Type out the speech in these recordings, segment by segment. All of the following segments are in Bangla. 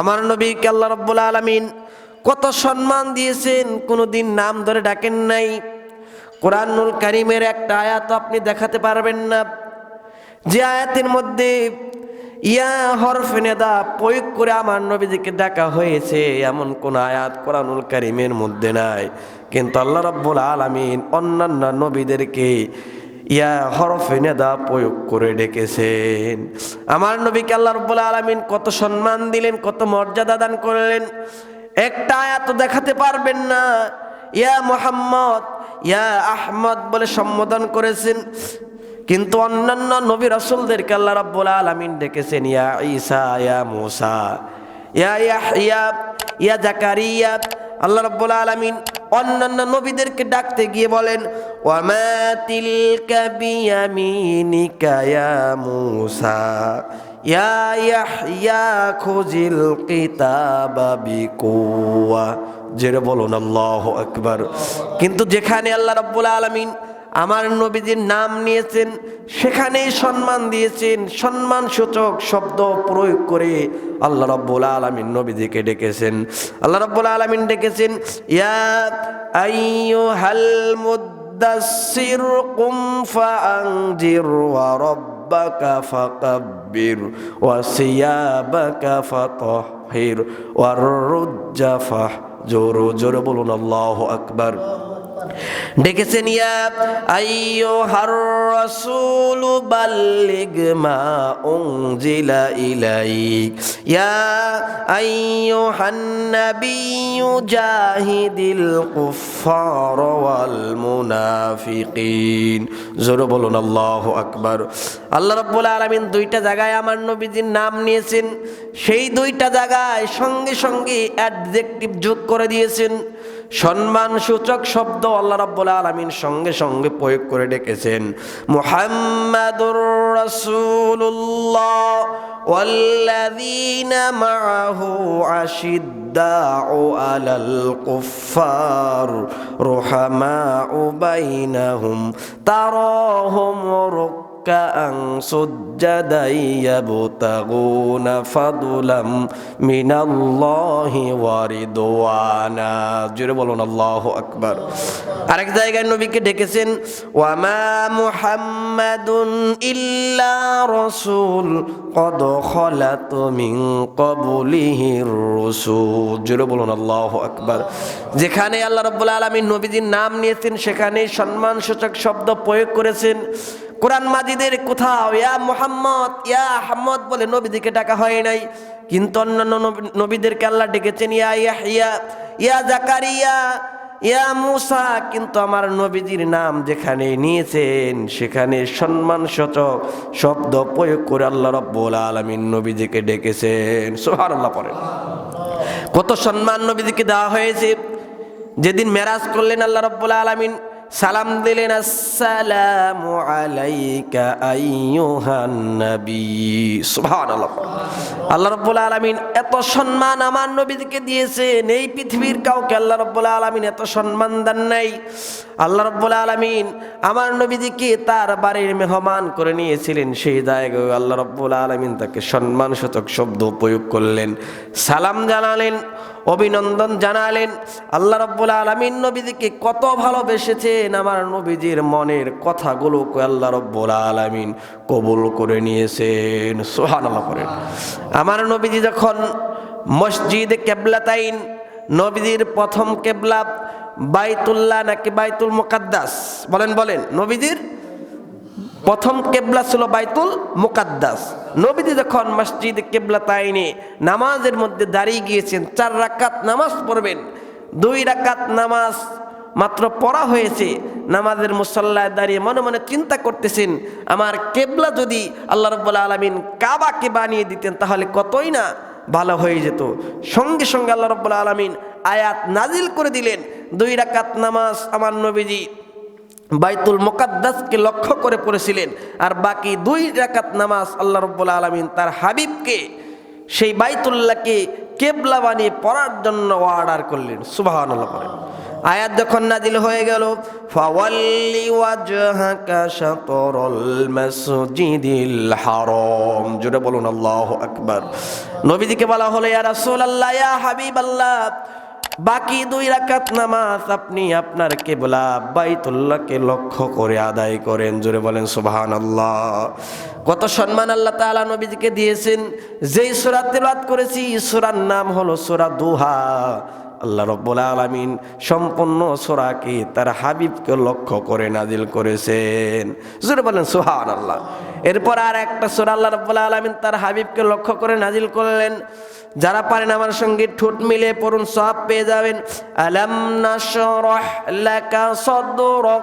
আমার নবীকে আল্লাহ রব্বুল আলমিন কত সম্মান দিয়েছেন কোনো দিন নাম ধরে ডাকেন নাই। কোরআনুল কারিমের একটা আয়াত আপনি দেখাতে পারবেন না। যে আয়াতের মধ্যে, ইয়া হরফে নেদা প্রয়োগ করে আমার নবীজিকে ডাকা হয়েছে, এমন কোন আয়াত কোরআনুল কারিমের মধ্যে নাই। কিন্তু আল্লাহ রব্বুল আলমিন অন্যান্য নবীদেরকে ইয়া হরফে নেদা প্রয়োগ করে ডেকেছেন। আমার নবীকে আল্লাহ রব্বুল আলমিন কত সম্মান দিলেন, কত মর্যাদা দান করলেন। একটা আয়াত দেখাতে পারবেন না। ইয়া মোহাম্মদ, ইয়া আহমদ বলে সম্বোধন করেছেন। কিন্তু অন্যান্য নবী রসুলদেরকে আল্লাহ রাব্বুল আলামিন ডেকেছেন, ইয়া ঈসা, ইয়া মুসা, ইয়া ইয়া ইয়া ইয়া জাকারিয়া। আল্লাহ রাব্বুল আলামিন অন্যান্য নবীদেরকে ডাকতে গিয়ে বলেন, ওয়ামা তিলকা বিয়ামিনিকা ইয়া মুসা, ইয়া ইয়াহইয়া খুজিল কিতাবা বিকুয়া জেরে বলুন, আল্লাহু আকবার। কিন্তু যেখানে আল্লাহ রাব্বুল আলামিন আমার নবীজির নাম নিয়েছেন, সেখানেই সম্মান দিয়েছেন সম্মান সূচক শব্দ প্রয়োগ করে আল্লাহ রব্বুল আলমিন নবীজিকে ডেকেছেন। আল্লাহ রব্বুল আলমিন ডেকেছেন, ইয়া জোরে বলুন, আল্লাহু আকবার। ডেকেছেন, ইয়া আইয়ো মা ইয়া আইয়ো আল্লাহু দুইটা জায়গায় আমার নবীজির নাম নিয়েছেন। সেই দুইটা জায়গায় সঙ্গে সঙ্গে অ্যাডজেক্টিভ যোগ করে দিয়েছেন। সম্মান সূচক শব্দ আল্লাহ রাব্বুল আলামিন সঙ্গে সঙ্গে প্রয়োগ করে ডেকেছেন মুহাম্মাদুর রাসূলুল্লাহ والذين معه أشداء على الكفار رحماء بينهم تراهم ركعا سجدا يبتغون فضلا من الله ورضوانا জোরে বলুন আল্লাহু আকবার আরেক জায়গায় নবীকে ডেকেছেন ওয়ামা মুহাম্মাদুন ইল্লা রাসূল কদ খলাত মিন ক্বাবলিহির রাসূল জোরে বলুন আল্লাহু আকবার যেখানে আল্লাহ রাব্বুল আলামিন নবীজির নাম নিয়েছেন সেখানে সম্মানসূচক শব্দ প্রয়োগ করেছেন কোরআন মাজিদের কোথাও, ইয়া মোহাম্মদ, ইয়া আহমদ বলে নবীদিকে ডাকা হয় নাই। কিন্তু অন্যান্য নবী- নবীদেরকে আল্লাহ ডেকেছেন, ইয়া ইয়াহিয়া, ইয়া জাকারিয়া, ইয়া মুসা। কিন্তু আমার নবীজির নাম যেখানে নিয়েছেন, সেখানে সম্মান সূচক শব্দ প্রয়োগ করে আল্লাহ রব্বুল আলামিন নবীজিকে ডেকেছেন। সুবহানাল্লাহ পড়েন। কত সম্মান নবীজিকে দেওয়া হয়েছে। যেদিন মেরাজ করলেন আল্লাহ রব্বুল আলামিন সালাম দিলেন, আসসালামু আলাইকা আইয়ুহান নবী। সুবহানাল্লাহ। আল্লাহ রাব্বুল আলামিন এত সম্মান আমার নবীকে দিয়েছেন, এই পৃথিবীর কাউকে আল্লাহ রাব্বুল আলামিন এত সম্মান দেন নাই। আল্লাহ রাব্বুল আলামিন আমার নবীজিকে তার বাড়ির মেহমান করে নিয়েছিলেন, সেই জায়গায় আল্লাহ রাব্বুল আলামিন তাকে সম্মানসূচক শব্দ প্রয়োগ করলেন। সালাম জানালেন অভিনন্দন জানালেন। আল্লাহ রব্বুল আলমিন নবীজিকে কত ভালোবেসেছেন আমার নবীজির মনের কথাগুলোকে আল্লাহ রব্বুল আলমিন কবুল করে নিয়েছেন। সোহান করেন আমার নবীজি যখন মসজিদ কেবলাতাইন, নবীজির প্রথম কেবলা বাইতুল্লাহ নাকি বাইতুল মুকাদ্দাস? বলেন বলেন, নবীজির প্রথম কেবলা ছিল বাইতুল মুকাদ্দাস। নবীজি যখন মসজিদ কেবলা তাইনে নামাজের মধ্যে দাঁড়িয়ে গিয়েছেন, চার রাকাত নামাজ পড়বেন। দুই রাকাত নামাজ মাত্র পড়া হয়েছে। নামাজের মুসল্লায় দাঁড়িয়ে মনে মনে চিন্তা করতেছেন, আমার কেবলা যদি আল্লাহ রব্বুল আলমিন কাবাকে বানিয়ে দিতেন তাহলে কতই না ভালো হয়ে যেত। সঙ্গে সঙ্গে আল্লাহ রব্বুল আলমিন আয়াত নাজিল করে দিলেন, দুই রাকাত নামাজ আমার নবীজি বাইতুল মোকাদ্দাসকে লক্ষ্য করে পড়েছিলেন। আর বাকি দুই রাকাত নামাজ আল্লাহ রব্বুল আলমিন তার হাবিবকে সেই বাইতুল্লাহকে কেবলা বানিয়ে পড়ার জন্য অর্ডার করলেন। সুবাহ করেন আয়াত যখন নাজিল হয়ে গেল, ফাওয়াল্লি ওয়াজহাকা শাতরুল জোরে বলুন আল্লাহু আকবার। নবীজিকে বলা হলো, ইয়া রাসূলুল্লাহ, ইয়া বাকি দুই রাকাত নামাজ আপনি আপনার কেবলা বাইতুল্লাহকে লক্ষ্য করে আদায় করেন। জোরে বলেন, সুবহানাল্লাহ। কত সম্মান আল্লাহ তাআলা নবীজিকে দিয়েছেন। যেই সূরা তেলাওয়াত করেছি, সূরার নাম হলো সূরা দুহা। আল্লাহ রব্বুল আলমিন সম্পূর্ণ সোরাকে তার হাবিবকে লক্ষ্য করে নাজিল করেছেন। জোরে বলেন সুহান আল্লাহ এরপর আর একটা সোরা আল্লাহ রব্বুল আলমিন তার হাবিবকে লক্ষ্য করে নাজিল করলেন। যারা পারেন আমার সঙ্গে ঠোঁট মিলে পড়ুন সব পেয়ে যাবেন। আলাম নাশরাহ লাকা সাদরাক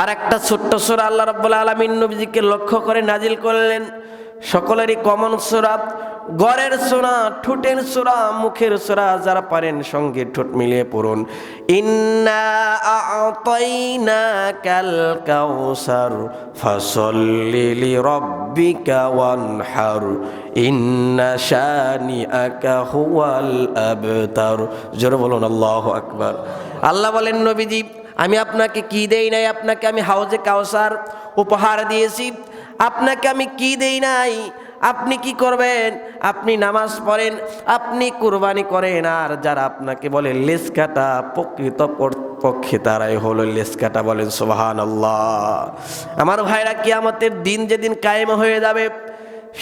আর একটা ছোট্ট সুরা আল্লাহ রাব্বুল আলামিন নবীজিকে লক্ষ্য করে নাজিল করলেন। সকলেরই কমন সুরা, গড়ের সুরা, ঠোঁটের সুরা, মুখের সুরা, যারা পারেন সঙ্গে ঠোঁট মিলিয়ে পড়ুন। ইন্না আতাইনা কাল কাউসার ফসল্লি লিরাব্বিকা ওয়ানহার। ইন্না শানিআকা হুয়াল আবতার। জোরে বলুন, আল্লাহু আকবার। আল্লাহ বলেন, নবীজি আমি আপনাকে কি দেই নাই? আপনাকে আমি হাউজে কাউসার উপহার দিয়েছি। আপনাকে আমি কি দেই নাই? আপনি কি করবেন? আপনি নামাজ পড়েন, আপনি কুরবানি করেন, আর যারা আপনাকে বলে লেস কাটা প্রকৃত পক্ষে তারাই হলো লেস কাটা বলেন সোহান আল্লাহ আমার ভাইরা, কিয়ামতের দিন যেদিন কায়েম হয়ে যাবে,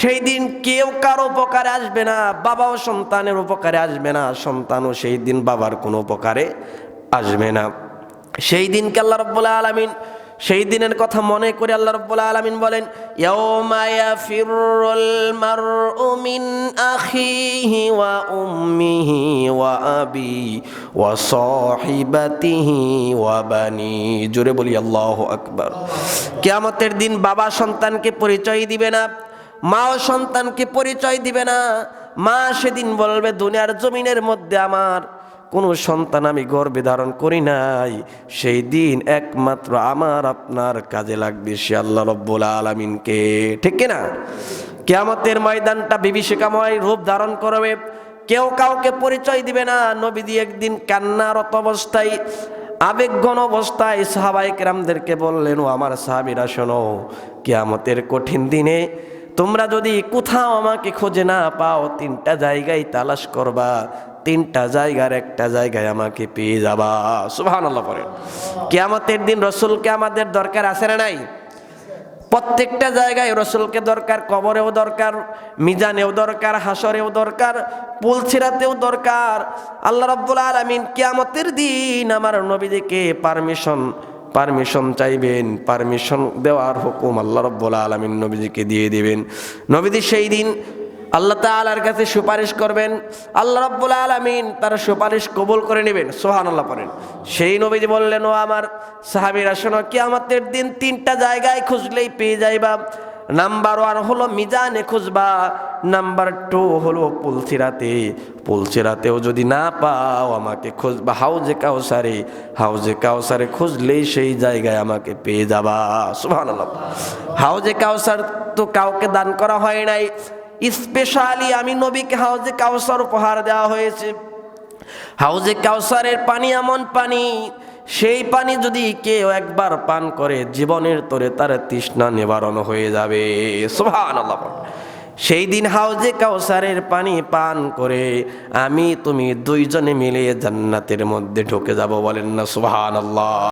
সেই দিন কেউ কারও উপকারে আসবে না, বাবাও সন্তানের উপকারে আসবে না, সন্তানও সেই দিন বাবার কোনো উপকারে আসবে না। সেই দিনকে আল্লাহ রব্বুল আলমিন, সেই দিনের কথা মনে করে আল্লাহ রব্বুল আলমিন বলেন ইয়াউমায়া ফিরুল ওয়া ওয়া আবি ওয়া জোরে বলি, আল্লাহু আকবার। কিয়ামতের দিন বাবা সন্তানকে পরিচয় দিবে না, মাও সন্তানকে পরিচয় দিবে না। মা সেদিন বলবে, দুনিয়ার জমিনের মধ্যে আমার কোনো সন্তান আমি গর্বে ধারণ করি নাই। সেই দিন একমাত্র আমার আপনার কাজে লাগবে সে আল্লাহ রব্বুল আলমিনকে। ঠিক না কেয়ামতের ময়দানটা বিভীষিকাময় রূপ ধারণ করবে। কেউ কাউকে পরিচয় দিবে না। নবীদি একদিন কান্নারত অবস্থায় আবেগগণ অবস্থায় সাহাবাইক রামদেরকে বললেন, ও আমার সাহাবিরা, শোনো, কেয়ামতের কঠিন দিনে তোমরা যদি কোথাও আমাকে খুঁজে না পাও, তিনটা জায়গায় তালাশ করবা। তিনটা জায়গার একটা জায়গায় আমাকে পেয়ে যাবা। সুহান আল্লাহ করেন কেয়ামতের দিন রসুলকে আমাদের দরকার আছে না নাই? প্রত্যেকটা জায়গায় রসুলকে দরকার, কবরেও দরকার, মিজানেও দরকার হাসরেও দরকার, পুলছিরাতেও দরকার। আল্লাহ রব্বুল আলমিন কেয়ামতের দিন আমার নবীদিকে পারমিশন পারমিশন চাইবেন পারমিশন দেওয়ার হুকুম আল্লাহ রব্বুল আলমিন নবীজিকে দিয়ে দেবেন। নবীজি সেই দিন আল্লাহ তালার কাছে সুপারিশ করবেন, আল্লাহ রব্বুল আলমিন তার সুপারিশ কবুল করে নেবেন সোহান আল্লাহ পড়েন। সেই নবীজি বললেন, ও আমার সাহাবিরা, শোনো কি আমাদের দিন তিনটা জায়গায় খুঁজলেই পেয়ে যাইবা। নাম্বার ওয়ান হলো মিজানে খুঁজবা, নাম্বার টু হলো পুলচিরাতে পুলচিরাতেও যদি না পাও আমাকে খুঁজবা, হাউজে কাউসারে হাউজে কাউসারে খুঁজলেই সেই জায়গায় আমাকে পেয়ে যাবা সুহান আল্লাহ হাউজে কাউসার তো কাউকে দান করা হয় নাই স্পেশালি আমি নবীকে হাউজে কাউসার উপহার দেওয়া হয়েছে। হাউজে কাউসারের পানি এমন পানি, সেই পানি যদি কেউ একবার পান করে, জীবনের তরে তার তৃষ্ণা নিবারণ হয়ে যাবে। সোহান আল্লাহ সেই দিন হাউজে কাউসারের পানি পান করে, আমি তুমি দুইজনে মিলে জান্নাতের মধ্যে ঢুকে যাব বলেন না সুবহান আল্লাহ